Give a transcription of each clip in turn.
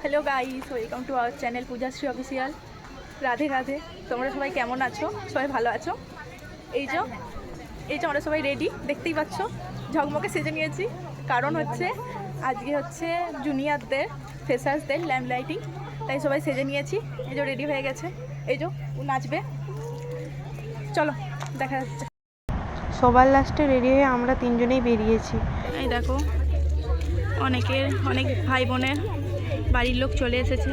Hello guys welcome to our channel Pujashree official Radhe Radhe তোমরা সবাই কেমন আছো? সবাই ভালো আছো? এই যে এই যে আমরা সবাই রেডি দেখতেই পাচ্ছ? ঝকমকে সেজে নিয়েছি। কারণ হচ্ছে আজকে হচ্ছে জুনিয়রদের ফ্রেশার্সদের ল্যাম্প লাইটিং তাই সবাই সেজে নিয়েছি। এই যে রেডি হয়ে গেছে। এই যে ও নাচবে। চলো দেখা যাচ্ছে। সবার লাস্টে রেডি হয়ে আমরা তিনজনেই বেরিয়েছি। এই দেখো অনেকের অনেক ভাই বোনের বাড়ির লোক চলে এসেছে।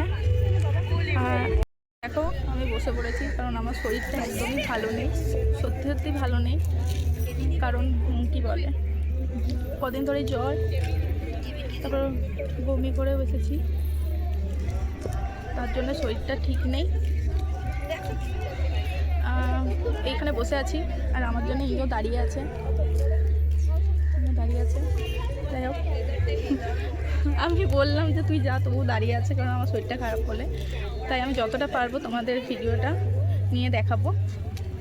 আর দেখো, আমি বসে পড়েছি কারণ আমার শরীরটা একদমই ভালো নেই, সত্যি সত্যি ভালো নেই। কারণ কি বলে? কদিন ধরে জ্বর, তারপর বমি করে বসেছি তার জন্য শরীরটা ঠিক নেই। এইখানে বসে আছি, আর আমার জন্য ইগো দাঁড়িয়ে আছে। দাঁড়িয়ে আছে। যাই হোক। আমি বললাম যে তুই যা তবু দাঁড়িয়ে আছে কারণ আমার শরীরটা খারাপ বলে। তাই আমি যতটা পারব তোমাদের ভিডিওটা নিয়ে দেখাবো।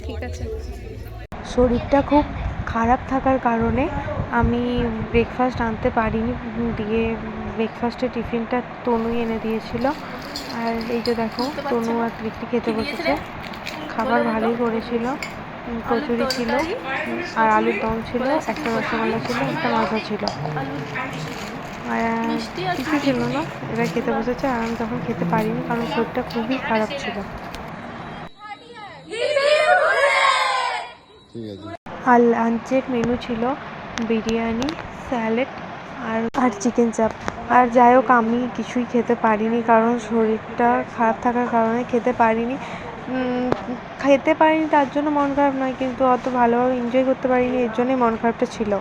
ঠিক আছে? শরীরটা খুব খারাপ থাকার কারণে আমি ব্রেকফাস্ট আনতে পারিনি দিয়ে ব্রেকফাস্টের টিফিনটা তনুই এনে দিয়েছিল। আর এই যে দেখো তনু আর তৃপ্তি খেতে বসেছে। খাবার। ভালোই করেছিল কচুরি ছিল আর আলুর দম ছিল একটা রসগোল্লা ছিল একটা মাথা ছিল। কিছু ছিল না। এরা খেতে বসেছে আর আমি তখন খেতে পারিনি কারণ শরীরটা খুবই খারাপ ছিল। আর লাঞ্চের মেনু ছিল বিরিয়ানি, স্যালাড আর আর চিকেন চাপ। আর যাই হোক, আমি কিছুই খেতে পারিনি কারণ শরীরটা খারাপ থাকার কারণে খেতে পারিনি। খেতে পারিনি তার জন্য মন খারাপ নয়, কিন্তু অত ভালোভাবে এনজয় করতে পারিনি, এর জন্যই মন খারাপটা ছিল।